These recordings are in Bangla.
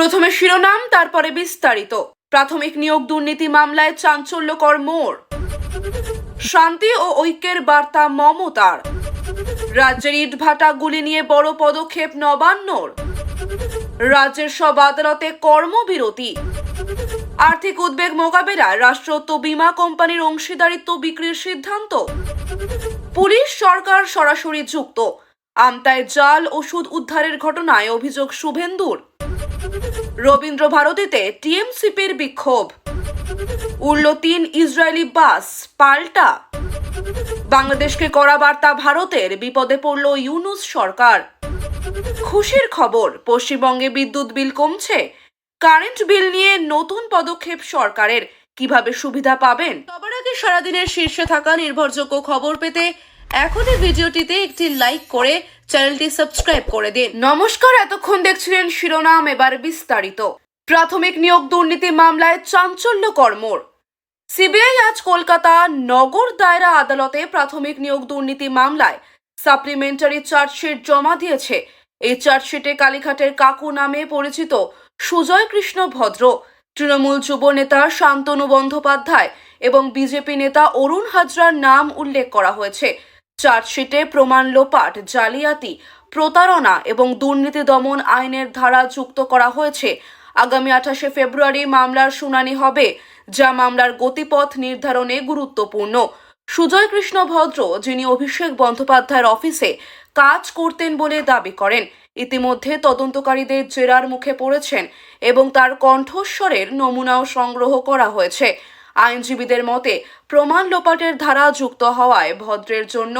প্রথমে শিরোনাম, তারপরে বিস্তারিত। প্রাথমিক নিয়োগ দুর্নীতি মামলায় চাঞ্চল্যকর মোড়। শান্তি ও ঐক্যের বার্তা মমতার। রাজ্যের ইটভাটা গুলি নিয়ে বড় পদক্ষেপ নবান্নর। রাজ্যের সব আদালতে কর্মবিরতি। আর্থিক উদ্বেগ মোকাবেলায় রাষ্ট্রত্ব বীমা কোম্পানির অংশীদারিত্ব বিক্রির সিদ্ধান্ত। পুলিশ সরকার সরাসরি যুক্ত। আমতায় জাল ওষুধ উদ্ধারের ঘটনায় অভিযোগ শুভেন্দুর। রবীন্দ্র ভারতীতে টিএমসিপির বিক্ষোভ। উড়ল তিন ইসরায়েলি বাস, পাল্টা। বাংলাদেশকে করা বার্তা ভারতের, বিপদে পড়ল ইউনুস সরকার। খুশির খবর, পশ্চিমবঙ্গে বিদ্যুৎ বিল কমছে। কারেন্ট বিল নিয়ে নতুন পদক্ষেপ সরকারের, কীভাবে সুবিধা পাবেন? সবার আগে সারাদিনের শীর্ষে থাকা নির্ভরযোগ্য খবর পেতে এখনই ভিডিওটিতে একটি লাইক করে চ্যানেলটি সাবস্ক্রাইব করে দিন। নমস্কার, এতক্ষণ দেখছিলেন শিরোনাম, এবার বিস্তারিত। প্রাথমিক নিয়োগ দুর্নীতি মামলায় চাঞ্চল্য কর্মর সিবিআই আজ কলকাতা নগর দায়রা আদালতে প্রাথমিক নিয়োগ দুর্নীতি মামলায় সাপ্লিমেন্টারি চার্জশিট জমা দিয়েছে। এই চার্জশিটে কালীঘাটের কাকু নামে পরিচিত সুজয় কৃষ্ণ ভদ্র, তৃণমূল যুব নেতা শান্তনু বন্দ্যোপাধ্যায় এবং বিজেপি নেতা অরুণ হাজরার নাম উল্লেখ করা হয়েছে। চার্জশিটে প্রমাণ লোপাট, জালিয়াতি, প্রতারণা এবং দুর্নীতি দমন আইনের ধারা যুক্ত করা হয়েছে। আগামী আঠাশে ফেব্রুয়ারি মামলার শুনানি হবে, যা মামলার গতিপথ নির্ধারণে গুরুত্বপূর্ণ। সুজয় কৃষ্ণ ভদ্র, যিনি অভিষেক বন্দ্যোপাধ্যায়ের অফিসে কাজ করতেন বলে দাবি করেন, ইতিমধ্যে তদন্তকারীদের জেরার মুখে পড়েছেন এবং তার কণ্ঠস্বরের নমুনাও সংগ্রহ করা হয়েছে। আইনজীবীদের মতে, প্রমাণ লোপাটের ধারা যুক্ত হওয়ায় ভদ্রের জন্য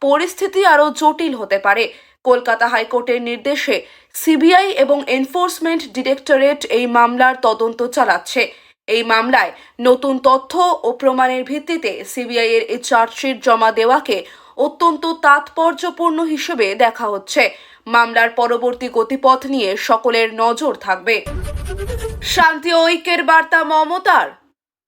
পরিস্থিতি আরও জটিল হতে পারে। কলকাতা হাইকোর্টের নির্দেশে সিবিআই এবং এনফোর্সমেন্ট ডিরেক্টরেট এই মামলার তদন্ত চালাচ্ছে। এই মামলায় নতুন তথ্য ও প্রমাণের ভিত্তিতে সিবিআই এর এই চার্জশিট জমা দেওয়াকে অত্যন্ত তাৎপর্যপূর্ণ হিসেবে দেখা হচ্ছে। মামলার পরবর্তী গতিপথ নিয়ে সকলের নজর থাকবে। শান্তি ঐক্যের বার্তা, মমতার।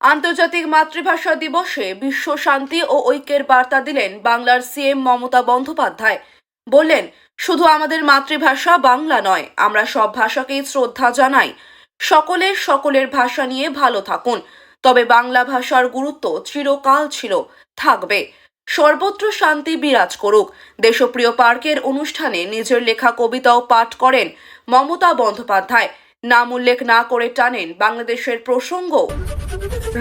আন্তর্জাতিক মাতৃভাষা দিবসে বিশ্ব শান্তি ও ঐক্যের বার্তা দিলেন বাংলার সিএম মমতা বন্দ্যোপাধ্যায়। বললেন, শুধু আমাদের মাতৃভাষা বাংলা নয়, আমরা সব ভাষাকেই শ্রদ্ধা জানাই। সকলের সকলের ভাষা নিয়ে ভালো থাকুন। তবে বাংলা ভাষার গুরুত্ব চিরকাল ছিল, থাকবে। সর্বত্র শান্তি বিরাজ করুক। দেশপ্রিয় পার্কের অনুষ্ঠানে নিজের লেখা কবিতাও পাঠ করেন মমতা বন্দ্যোপাধ্যায়। নাম উল্লেখ না করে টানেন বাংলাদেশের প্রসঙ্গ।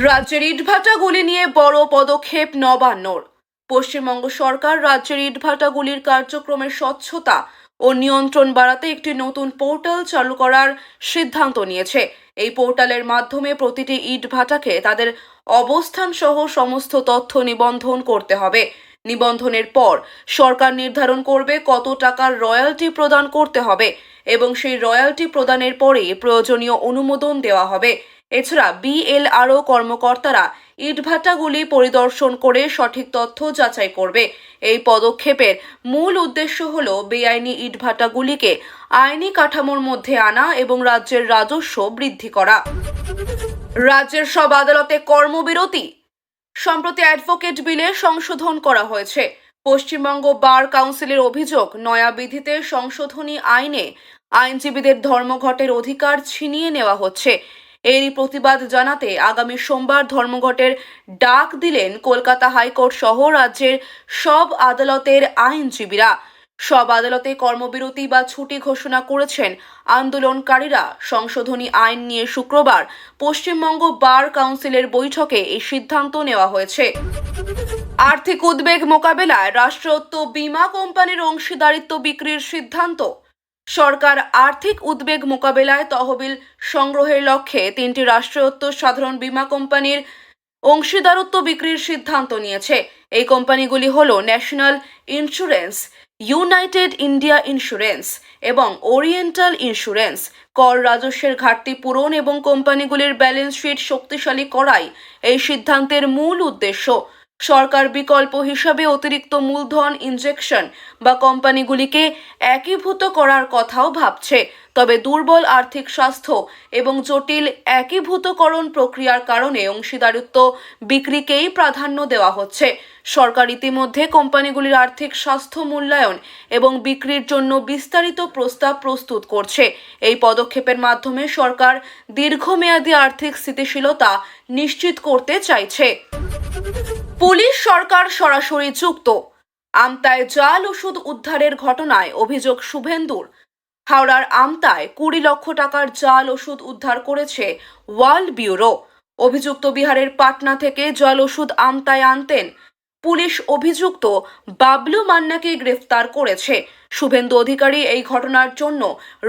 রাজ্যের ইটভাটাগুলি নিয়ে বড় পদক্ষেপ নবান্নর। পশ্চিমবঙ্গ সরকার রাজ্যের ইটভাটাগুলির কার্যক্রমের স্বচ্ছতা ও নিয়ন্ত্রণ বাড়াতে একটি নতুন পোর্টাল চালু করার সিদ্ধান্ত নিয়েছে। এই পোর্টালের মাধ্যমে প্রতিটি ইটভাটাকে তাদের অবস্থান সহ সমস্ত তথ্য নিবন্ধন করতে হবে। নিবন্ধনের পর সরকার নির্ধারণ করবে কত টাকার রয়্যালটি প্রদান করতে হবে। এবং সেই রয়্যালটি প্রদানের পরে প্রয়োজনীয় অনুমোদন দেওয়া হবে। এছাড়া বিএলআরও কর্মকর্তারা ইটভাটাগুলি পরিদর্শন করে সঠিক তথ্য যাচাই করবে। এই পদক্ষেপের মূল উদ্দেশ্য হল বেআইনি ইটভাটাগুলিকে আইনি কাঠামোর মধ্যে আনা এবং রাজ্যের রাজস্ব বৃদ্ধি করা। রাজ্যের সব আদালতে কর্মবিরতি? সম্প্রতি অ্যাডভোকেট বিলে সংশোধন করা হয়েছে। পশ্চিমবঙ্গ বার কাউন্সিলের অভিযোগ নয়া বিধিতে সংশোধনী আইনে আইনজীবীদের ধর্মঘটের অধিকার ছিনিয়ে নেওয়া হচ্ছে। এরই প্রতিবাদ জানাতে আগামী সোমবার ধর্মঘটের ডাক দিলেন কলকাতা হাইকোর্ট সহ রাজ্যের সব আদালতের আইনজীবীরা। সব আদালতে কর্মবিরতি বা ছুটি ঘোষণা করেছেন আন্দোলনকারীরা। সংশোধনী আইন নিয়ে শুক্রবার পশ্চিমবঙ্গ বার কাউন্সিলের বৈঠকে এই সিদ্ধান্ত নেওয়া হয়েছে। আর্থিক উদ্বেগ মোকাবেলায় রাষ্ট্রত্ব বীমা কোম্পানির অংশীদারিত্ব বিক্রির সিদ্ধান্ত। সরকার আর্থিক উদ্বেগ মোকাবেলায় তহবিল সংগ্রহের লক্ষ্যে তিনটি রাষ্ট্রায়ত্ত সাধারণ বীমা কোম্পানির অংশীদারত্ব বিক্রির সিদ্ধান্ত নিয়েছে। এই কোম্পানিগুলি হল national insurance, united India insurance এবং ওরিয়েন্টাল ইন্স্যুরেন্স। কর রাজস্বের ঘাটতি পূরণ এবং কোম্পানিগুলির ব্যালেন্স শিট শক্তিশালী করাই এই সিদ্ধান্তের মূল উদ্দেশ্য। সরকার বিকল্প হিসাবে অতিরিক্ত মূলধন ইনজেকশন বা কোম্পানিগুলিকে একীভূত করার কথাও ভাবছে। তবে দুর্বল আর্থিক স্বাস্থ্য এবং জটিল একীভূতকরণ প্রক্রিয়ার কারণে অংশীদারিত্ব বিক্রিকেই প্রাধান্য দেওয়া হচ্ছে। সরকার ইতিমধ্যে কোম্পানিগুলির আর্থিক স্বাস্থ্য মূল্যায়ন এবং বিক্রির জন্য বিস্তারিত প্রস্তাব প্রস্তুত করছে। এই পদক্ষেপের মাধ্যমে সরকার দীর্ঘমেয়াদী আর্থিক স্থিতিশীলতা নিশ্চিত করতে চাইছে। পুলিশ সরকার সরাসরি যুক্ত আমতায় জাল ওষুধ উদ্ধারের ঘটনায় অভিযোগ শুভেন্দুর। হাওড়ার আমতায় কুড়ি লক্ষ টাকার জাল ওষুধ উদ্ধার করেছে ওয়ার্ল্ড ব্যুরো। অভিযুক্ত বিহারের পাটনা থেকে জল ওষুধ আমতায় আনতেন। পুলিশ অভিযুক্ত বাবলু মান্নাকে গ্রেফতার করেছে। শুভেন্দু অধিকারী এই ঘটনার জন্য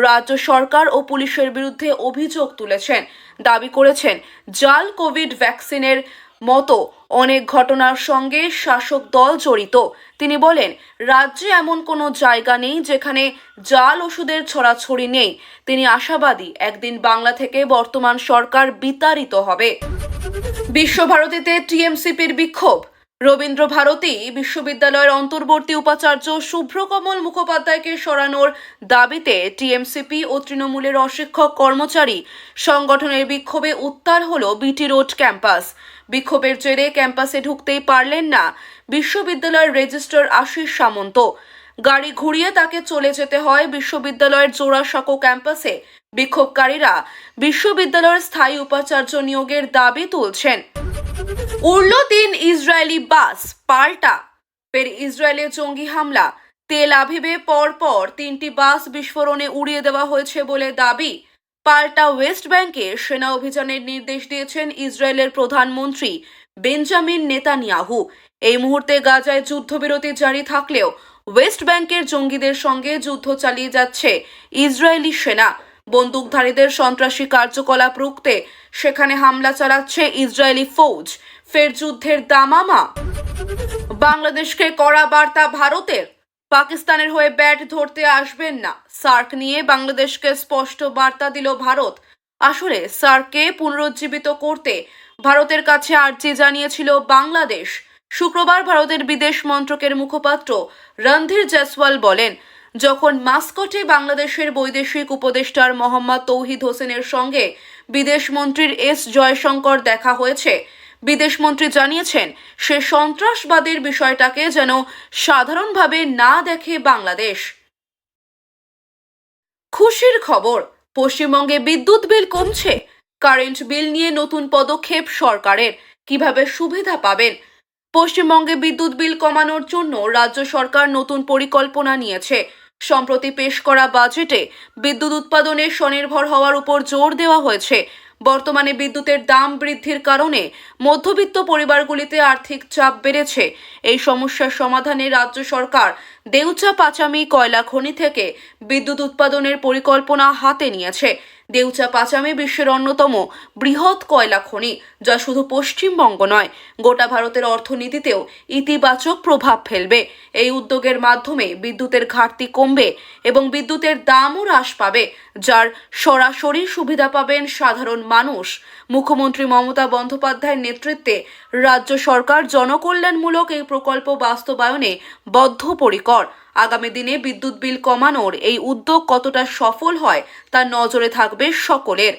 রাজ্য সরকার ও পুলিশের বিরুদ্ধে অভিযোগ তুলেছেন। দাবি করেছেন, জাল কোভিড ভ্যাকসিনের মতো অনেক ঘটনার সঙ্গে শাসক দল জড়িত। তিনি বলেন, রাজ্যে এমন কোনো জায়গা নেই যেখানে জাল ওষুধের ছড়াছড়ি নেই। তিনি আশাবাদী একদিন বাংলা থেকে বর্তমান সরকার বিতাড়িত হবে। বিশ্বভারতীতে টিএমসিপির বিক্ষোভ। রবীন্দ্র ভারতী, বিশ্ববিদ্যালয়ের অন্তর্বর্তী উপাচার্য শুভ্রকমল মুখোপাধ্যায়কে সরানোর দাবিতে টিএমসিপি ও তৃণমূলের অশিক্ষক কর্মচারী সংগঠনের বিক্ষোভে উত্তাল হল বিটি রোড ক্যাম্পাস। বিক্ষোভের জেরে ক্যাম্পাসে ঢুকতেই পারলেন না বিশ্ববিদ্যালয়ের রেজিস্ট্রার আশিস সামন্ত। গাড়ি ঘুরিয়ে তাকে চলে যেতে হয় বিশ্ববিদ্যালয়ের জোড়াসাঁকো ক্যাম্পাসে। বিক্ষোভকারীরা বিশ্ববিদ্যালয়ের স্থায়ী উপাচার্য নিয়োগের দাবি তুলছেন। উড়ল তিন ইসরায়েলি বাস, পাল্টা। ফের ইসরায়েলে জঙ্গি হামলা। তেল আভিবে পর পর তিনটি বাস বিস্ফোরণে উড়িয়ে দেওয়া হয়েছে বলে দাবি। পাল্টা ওয়েস্ট ব্যাংকে সেনা অভিযানের নির্দেশ দিয়েছেন ইসরায়েলের প্রধানমন্ত্রী বেঞ্জামিন নেতানিয়াহু। এই মুহূর্তে গাজায় যুদ্ধবিরতি জারি থাকলেও ওয়েস্ট ব্যাংকের জঙ্গিদের সঙ্গে যুদ্ধ চালিয়ে যাচ্ছে ইসরায়েলি সেনা। বন্দুকধারীদের সন্ত্রাসী কার্যকলাপ রুখতে সেখানে হামলা চালাচ্ছে ইসরায়েলি ফৌজ। ফের যুদ্ধের দামামা। বাংলাদেশকে কড়া বার্তা ভারতের পাকিস্তানের হয়ে ব্যাট ধরতে আসবেন না। সার্ক নিয়ে বাংলাদেশকে স্পষ্ট বার্তা দিল ভারত। আসলে সার্ককে পুনরুজ্জীবিত করতে ভারতের কাছে আর্জি জানিয়েছিল বাংলাদেশ। শুক্রবার ভারতের বিদেশ মন্ত্রকের মুখপাত্র রণধীর জয়সওয়াল বলেন, যখন মাস্কটে বাংলাদেশের বৈদেশিক উপদেষ্টার মোহাম্মদ তৌহিদ হোসেনের সঙ্গে বিদেশ মন্ত্রীর এস জয়শঙ্কর দেখা হয়েছে বিদেশমন্ত্রী জানিয়েছেন, সে সন্ত্রাসবাদের বিষয়টাকে যেন সাধারণভাবে না দেখে বাংলাদেশ। খুশির খবর, পশ্চিমবঙ্গে বিদ্যুৎ বিল কমছে। কারেন্ট বিল নিয়ে নতুন পদক্ষেপ সরকারের, কীভাবে সুবিধা পাবেন? পশ্চিমবঙ্গে বিদ্যুৎ বিল কমানোর জন্য রাজ্য সরকার নতুন পরিকল্পনা নিয়েছে। সম্প্রতি পেশ করা বাজেটে বিদ্যুৎ উৎপাদনে স্বনির্ভর হওয়ার উপর জোর দেওয়া হয়েছে। বর্তমানে বিদ্যুতের দাম বৃদ্ধির কারণে মধ্যবিত্ত পরিবারগুলিতে আর্থিক চাপ বেড়েছে। এই সমস্যার সমাধানে রাজ্য সরকার দেউচা পাচামি কয়লা খনি থেকে বিদ্যুৎ উৎপাদনের পরিকল্পনা হাতে নিয়েছে। দেউচা পাচামি বিশ্বের অন্যতম বৃহৎ কয়লা খনি, যা শুধু পশ্চিমবঙ্গ নয়, গোটা ভারতের অর্থনীতিতেও ইতিবাচক প্রভাব ফেলবে। এই উদ্যোগের মাধ্যমে বিদ্যুতের ঘাটতি কমবে এবং বিদ্যুতের দামও হ্রাস পাবে, যার সরাসরি সুবিধা পাবেন সাধারণ মানুষ। মুখ্যমন্ত্রী মমতা বন্দ্যোপাধ্যায়ের নেতৃত্বে রাজ্য সরকার জনকল্যাণমূলক এই প্রকল্প বাস্তবায়নে বদ্ধপরিকর। আগামী দিনে বিদ্যুৎ বিল কমানোর এই উদ্যোগ কতটা সফল হয় তা নজরে থাকবে সকলের।